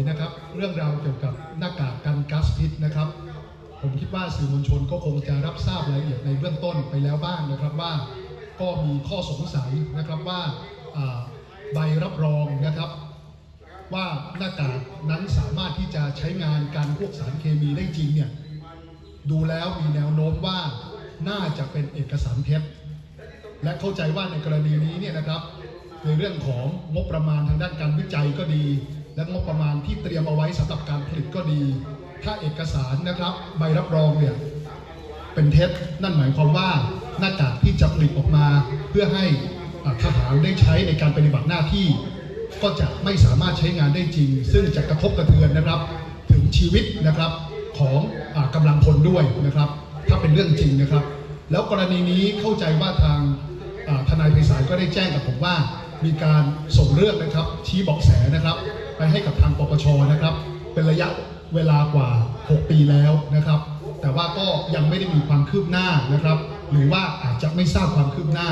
ยนะครับ เรื่องราวเกี่ยวกับหน้ากากกันก๊าซพิษนะครับ ผมคิดว่าสื่อมวลชนก็คงจะรับทราบรายละเอียดในเบื้องต้นไปแล้วบ้างนะครับว่า ก็มีข้อสงสัยนะครับว่าอ่าใบรับรองนะครับ ว่าหน้ากากนั้นสามารถที่จะใช้งานการพวกสารเคมีได้จริงเนี่ยดูแล้วมีแนวโน้มว่าน่าจะเป็นเอกสารเท็จและเข้าใจว่าในกรณีนี้เนี่ยนะครับ ในเรื่องของงบประมาณทางด้านการวิจัยก็ดี และงบประมาณที่เตรียมเอาไว้สำหรับการผลิตก็ดี ถ้าเอกสารนะครับใบรับรองเนี่ยเป็นเท็จนั่นหมายความว่าหน้ากากที่จะผลิตออกมา เพื่อให้ทหารได้ใช้ในการปฏิบัติหน้าที่ ก็จะไม่สามารถใช้งานได้จริง ซึ่งจะกระทบกระเทือนนะครับ ถึงชีวิตนะครับของอกำลังพลด้วยนะครับ ถ้าเป็นเรื่องจริงนะครับ แล้วกรณีนี้เข้าใจว่าทางทนายไพศาลก็ได้แจ้งกับผมว่า มีการส่งเรื่องนะครับชี้บาะแสนะครับ ไปให้กับทางปปชนะครับ เป็นระยะเวลากว่า 6 ปีแล้วนะครับ แต่ว่าก็ยังไม่ได้มีความคืบหน้านะครับ หรือว่าอาจจะไม่ทราบความคืบหน้า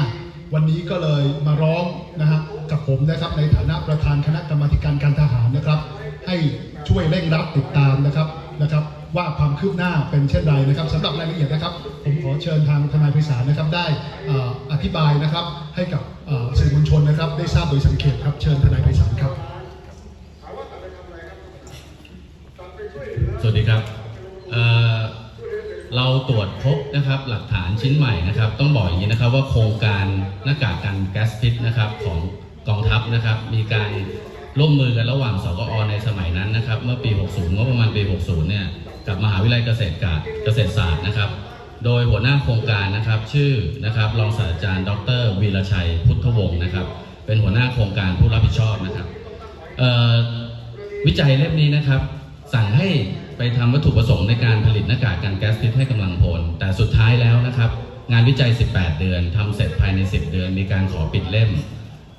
วันนี้ก็เลยมาร้องนะฮะกับผมนะครับในฐานะประธานคณะกรรมาการการทหารนะครับ ให้ช่วยเร่งรัดติดตามนะครับนะครับว่าความคืบหน้าเป็นเช่นไรนะครับสำหรับรายละเอียดนะครับ ผมขอเชิญทางทนายไพศาลนะครับ ได้ออธิบายนะครับให้กับสื่อมวลชนนะครับ ได้ทราบโดยสังเขตครับเชิญทนายไพศาลครับ ส วัสดีครับเเราตรวจพบนะครับหลักฐานชิ้นใหม่นะครับ ต้องบอกอย่างนี้นะครับว่าโครงการหน้ากากกันแก๊สพิษนะครับของกองทัพนะครับ มีการร่วมมือกันระหว่างสกอในสมัยนั้นนะครับ เมื่อปี 60งบประมาณปี 60 เนี่ยกับมหาวิทยาลัยเกษตรกาเกษตรศาสตร์นะครับ โดยหัวหน้าโครงการนะครับชื่อนะครับรองศาสตราจารย์ ดรวีรชัยพุทธวงศ์นะครับ เป็นหัวหน้าโครงการผู้รับผิดชอบนะครับวิจัยเล่มนี้นะครับ สั่งให้ ไปทำวัตถุประสงค์ในการผลิตหน้ากากกันแก๊สพิษให้กำลังพล แต่สุดท้ายแล้วนะครับ งานวิจัย 18 เดือนทำเสร็จภายใน 10 เดือน มีการขอปิดเล่ม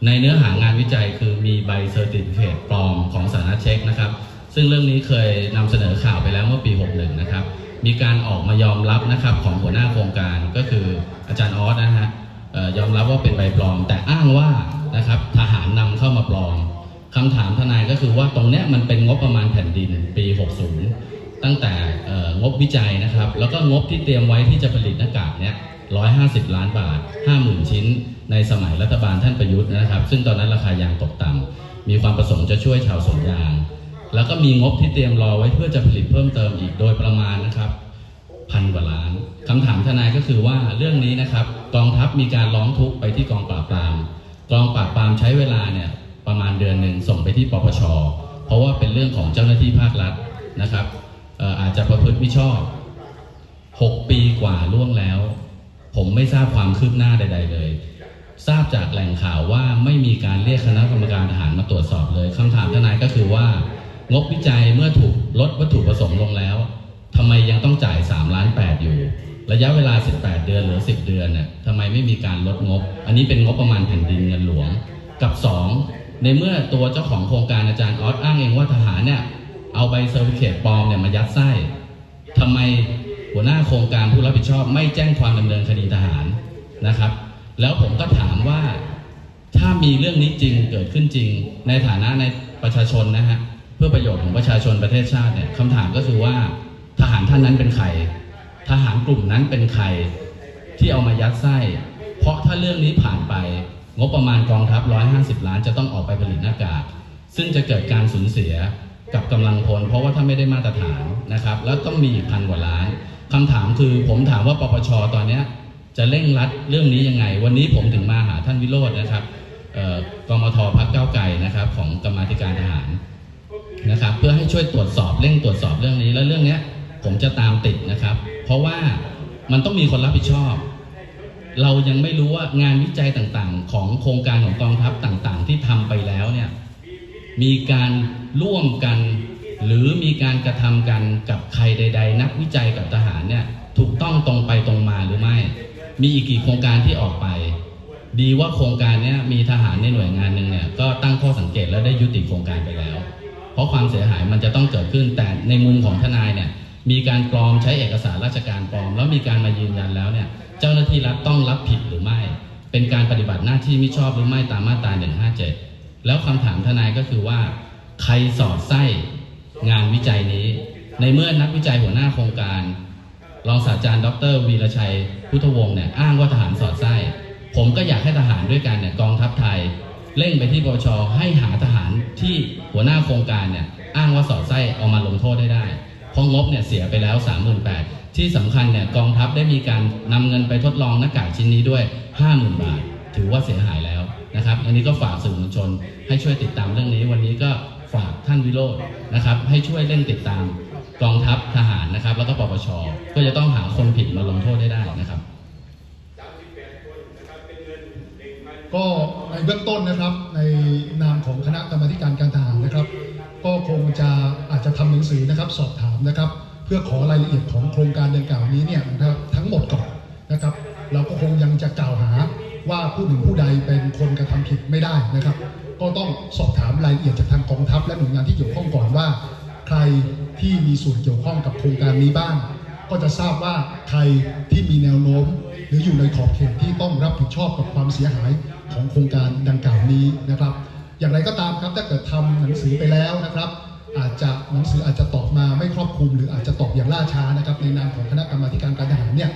ในเนื้อหางานวิจัยคือมีใบเซอร์ติฟิเคตปลอมของสารเช็คนะครับ ซึ่งเรื่องนี้เคยนำเสนอข่าวไปแล้วเมื่อปี 61 นะครับ มีการออกมายอมรับนะครับของหัวหน้าโครงการก็คืออาจารย์ออสนะฮะยอมรับว่าเป็นใบปลอม แต่อ้างว่านะครับทหารนำเข้ามาปลอม คำถามทนายก็คือว่าตรงเนี้ยมันเป็นงบประมาณแผ่นดินปี 60 ตั้งแต่งบวิจัยนะครับ แล้วก็งบที่เตรียมไว้ที่จะผลิตหน้ากากเนี้ย150 ล้านบาท 50,000 ชิ้น ในสมัยรัฐบาลท่านประยุทธ์นะครับ ซึ่งตอนนั้นราคายางตกต่ำมีความประสงค์จะช่วยชาวสวนยาง แล้วก็มีงบที่เตรียมรอไว้เพื่อจะผลิตเพิ่มเติมอีกโดยประมาณนะครับพันกว่าล้านคำถามทนายก็คือว่าเรื่องนี้นะครับกองทัพมีการร้องทุกข์ไปที่กองปราบปรามกองปราบปรามใช้เวลาเนี่ย ประมาณเดือนหนึ่งส่งไปที่ปปช เพราะว่าเป็นเรื่องของเจ้าหน้าที่ภาครัฐนะครับเอ่ออาจจะประพฤติมิชอบ 6 ปีกว่าล่วงแล้ว ผมไม่ทราบความคืบหน้าใด ๆ เลย ทราบจากแหล่งข่าวว่าไม่มีการเรียกคณะกรรมการทหารมาตรวจสอบเลยคำถามทนายก็คือว่างบวิจัยเมื่อถูกลดวัตถุประสงค์ลงแล้วทำไมยังต้องจ่าย3ล้าน8อยู่ ระยะเวลา 18 เดือนหรือ 10 เดือนเนี่ยทำไมไม่มีการลดงบ อันนี้เป็นงบประมาณแผ่นดินเงินหลวง กับ 2 ในเมื่อตัวเจ้าของโครงการอาจารย์ออสอ้างเองว่าทหารเนี่ยเอาใบเซอร์วิเคตปลอมเนี่ยมายัดไส้ทำไมหัวหน้าโครงการผู้รับผิดชอบไม่แจ้งความดำเนินคดีทหารนะครับ แล้วผมก็ถามว่าถ้ามีเรื่องนี้จริงเกิดขึ้นจริง ในฐานะในประชาชนนะฮะเพื่อประโยชน์ของประชาชนประเทศชาติเนี่ยคำถามก็คือว่าทหารท่านนั้นเป็นใครทหารกลุ่มนั้นเป็นใครที่เอามายัดไส้ เพราะถ้าเรื่องนี้ผ่านไป งบประมาณกองทัพ 150 ล้านจะต้องออกไปผลิตหน้ากาก ซึ่งจะเกิดการสูญเสียกับกำลังพล เพราะว่าถ้าไม่ได้มาตรฐานนะครับ แล้วต้องมีอีกพันกว่าล้านคำถามคือผมถามว่าปปชตอนเนี้ยจะเร่งรัดเรื่องนี้ยังไง วันนี้ผมถึงมาหาท่านวิโรจน์นะครับเอ่อกมทพักเก้าไกลนะครับของกรรมาธิการทหารนะครับ เพื่อให้ช่วยตรวจสอบเร่งตรวจสอบเรื่องนี้ แล้วเรื่องนี้ผมจะตามติดนะครับ เพราะว่ามันต้องมีคนรับผิดชอบ เรายังไม่รู้ว่างานวิจัยต่างๆ ของโครงการของกองทัพต่างๆ ที่ทำไปแล้วเนี่ยมีการร่วมกัน หรือมีการกระทำกันกับใครใด ๆ นักวิจัยกับทหารเนี่ยถูกต้องตรงไปตรงมาหรือไม่ มีอีกกี่โครงการที่ออกไป ดีว่าโครงการเนี้ยมีทหารในหน่วยงานหนึ่งเนี่ยก็ตั้งข้อสังเกตแล้วได้ยุติโครงการไปแล้ว เพราะความเสียหายมันจะต้องเกิดขึ้นแต่ในมุมของทนายเนี่ย มีการปลอมใช้เอกสารราชการปลอม แล้วมีการมายืนยันแล้วเนี่ยเจ้าหน้าที่รัฐต้องรับผิดหรือไม่ เป็นการปฏิบัติหน้าที่ไม่ชอบหรือไม่ตามมาตรา 157 แล้วคำถามทนายก็คือว่า ใครสอดไส้งานวิจัยนี้ ในเมื่อนักวิจัยหัวหน้าโครงการรองศาสตราจารย์ดรวีรชัยพุทธวงศ์เนี่ยอ้างว่าทหารสอดไส้ ผมก็อยากให้ทหารด้วยกันเนี่ยกองทัพไทย เร่งไปที่ปชให้หาทหารที่หัวหน้าโครงการเนี่ยอ้างว่าสอดไส้เอามาลงโทษได้ได้ เพราะงบเนี่ยเสียไปแล้ว 38,000ที่สำคัญเนี่ยกองทัพได้มีการนำเงินไปทดลองหน้ากากชิ้นนี้ด้วย 50,000 บาท ถือว่าเสียหายแล้วนะครับ อันนี้ก็ฝากสื่อมวลชน ให้ช่วยติดตามเรื่องนี้ วันนี้ก็ฝากท่านวิโรจน์นะครับ ให้ช่วยเร่งติดตามกองทัพทหารนะครับ แล้วก็ปปชเพื่อจะต้องหาคนผิดมาลงโทษได้ได้นะครับ ก็ในเบื้องต้นนะครับในนามของคณะกรรมการการทหารนะครับ ก็คงจะอาจจะทำหนังสือนะครับสอบถามนะครับ เพื่อขอรายละเอียดของโครงการดังกล่าวนี้เนี่ยนะครับทั้งหมดก่อนนะครับ เราก็คงยังจะกล่าวหาว่าผู้หนึ่งผู้ใดเป็นคนกระทำผิดไม่ได้นะครับ ก็ต้องสอบถามรายละเอียดจากทางกองทัพ และหน่วยงานที่เกี่ยวข้องก่อนว่า ใครที่มีส่วนเกี่ยวข้องกับโครงการนี้บ้าง ก็จะทราบว่าใครที่มีแนวโน้ม หรืออยู่ในขอบเขตที่ต้องรับผิดชอบกับความเสียหายของโครงการดังกล่าวนี้นะครับ อย่างไรก็ตามครับถ้าเกิดทำหนังสือไปแล้วนะครับ อาจจะหนังสืออาจจะตอบมาไม่ครอบคลุม หรืออาจจะตอบอย่างล่าช้านะครับ ในนามของคณะกรรมาการการทหารเนี่ย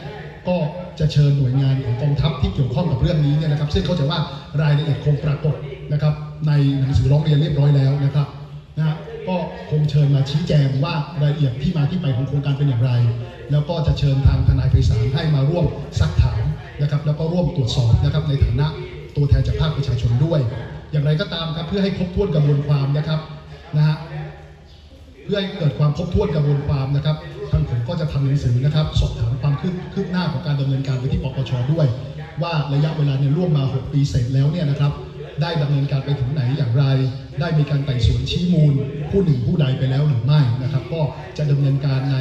ก็จะเชิญหน่วยงานของกองทัพที่เกี่ยวข้องกับเรื่องนี้เนี่ยนะครับ ซึ่งเข้าใจว่ารายละเอียดคงปรากฏนะครับ ในหนังสือร้องเรียนเรียบร้อยแล้วนะครับนะก็คงเชิญมาชี้แจงว่ารายละเอียดที่มาที่ไปของโครงการเป็นอย่างไร แล้วก็จะเชิญทางทนายไพศาลให้มาร่วมซักถามนะครับ แล้วก็ร่วมตรวจสอบนะครับในฐานะตัวแทนจากภาคประชาชนด้วย อย่างไรก็ตามครับเพื่อให้ครบถ้วนกระบวนความนะครับนะฮะเพื่อให้เกิดความครบถ้วนกระบวนความนะครับทางผมก็จะทำหนังสือนะครับสอบถามความคืบคืบหน้าของการดำเนินการไปที่ปปชด้วย ว่าระยะเวลาเนี่ยร่วมมา 6 ปีเสร็จแล้วเนี่ยนะครับ ได้ดำเนินการไปถึงไหนอย่างไร ได้มีการไต่สวนชี้มูล ผู้หนึ่งผู้ใดไปแล้วหรือไม่นะครับ ก็จะดำเนินการใน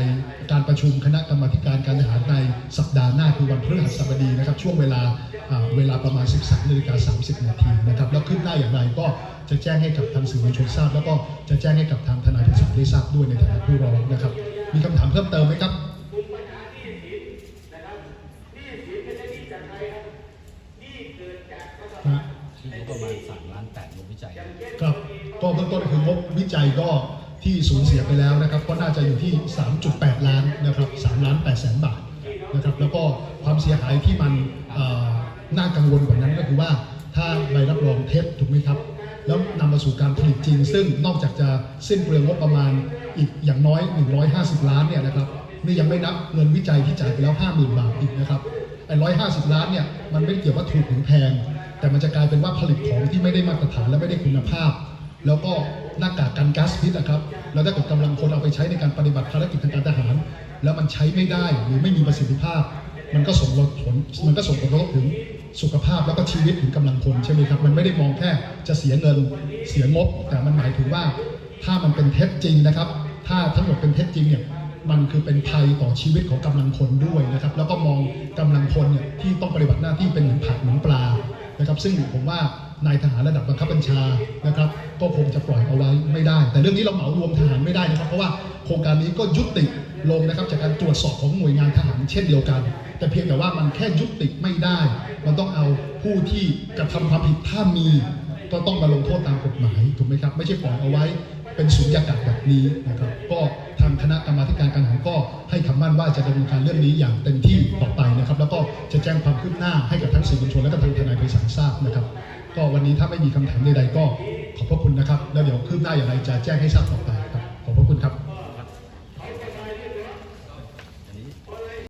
ประชุมคณะกรรมาธิการการทหารในสัปดาห์หน้าคือวันพฤหัสบดีนะครับช่วงเวลาอ่าเวลาประมาณ 13นาฬิกา30 นาทีนะครับแล้วขึ้นหน้าอย่างไรก็จะแจ้งให้กับทางสื่อมวลชนทราบ แล้วก็จะแจ้งให้กับทางทนายพิสารได้ทราบด้วยในฐานะผู้ร้องนะครับ มีคำถามเพิ่มเติมไหมครับนะที่งบประมาณ3ล้าน8งบวิจัยครับก็เบื้องต้นคืองบวิจัยก็ ที่สูญเสียไปแล้วนะครับ ก็น่าจะอยู่ที่ 3.8 ล้านนะครับ3ล้าน8แสนบาทนะครับ แล้วก็ความเสียหายที่มันน่ากังวลกว่านั้นก็คือว่าถ้าใบรับรองเท็จถูกไหมครับ แล้วนำมาสู่การผลิตจริง ซึ่งนอกจากจะสิ้นเปลืองงบประมาณอีกอย่างน้อย 150 ล้านเนี่ยนะครับนี่ยังไม่นับเงินวิจัยที่จ่ายไปแล้ว 50,000 บาทอีกนะครับไอ้150ล้านเนี่ยมันไม่เกี่ยวว่าถูกหรือแพง แต่มันจะกลายเป็นว่าผลิตของที่ไม่ได้มาตรฐานและไม่ได้คุณภาพ แล้วก็ หน้ากากกันก๊าซพิษนะครับแล้วถ้าเกิดกำลังคนเอาไปใช้ในการปฏิบัติภารกิจทางการทหาร แล้วมันใช้ไม่ได้หรือไม่มีประสิทธิภาพ มันก็ส่งผลมันก็ส่งผลกระทบถึงสุขภาพแล้วก็ชีวิตถึงกำลังคนใช่ไหมครับ มันไม่ได้มองแค่จะเสียเงินเสียงบ แต่มันหมายถึงว่าถ้ามันเป็นเท็จจริงนะครับ ถ้าทั้งหมดเป็นเท็จจริงเนี่ยมันคือเป็นภัยต่อชีวิตของกำลังคนด้วยนะครับ แล้วก็มองกำลังคนเนี่ยที่ต้องปฏิบัติหน้าที่เป็นเหมือนผักเหมือนปลานะครับ ซึ่งผมว่า นายทหารระดับบังคับบัญชานะครับ ก็คงจะปล่อยเอาไว้ไม่ได้ แต่เรื่องนี้เราเหมารวมทหารไม่ได้นะครับ เพราะว่าโครงการนี้ก็ยุติลงนะครับจากการตรวจสอบของหน่วยงานทหารเช่นเดียวกัน แต่เพียงแต่ว่ามันแค่ยุติไม่ได้ มันต้องเอาผู้ที่กระทำความผิดถ้ามีก็ต้องมาลงโทษตามกฎหมายถูกไหมครับไม่ใช่ปล่อยเอาไว้เป็นสุญญากาศแบบนี้นะครับ ก็ทางคณะกรรมาการการทหารก็ นว่าจะดำเนินการเรื่องนี้อย่างเต็มที่ต่อไปนะครับ แล้วก็จะแจ้งความคืบหน้าให้กับทั้งสื่อมวลชนและก็ทางทนายไพศาลทราบนะครับ ก็วันนี้ถ้าไม่มีคำถามใดๆก็ขอบพระคุณนะครับ แล้วเดี๋ยวคืบหน้าอย่างไรจะแจ้งให้ทราบต่อไปครับ ขอบพระคุณครับ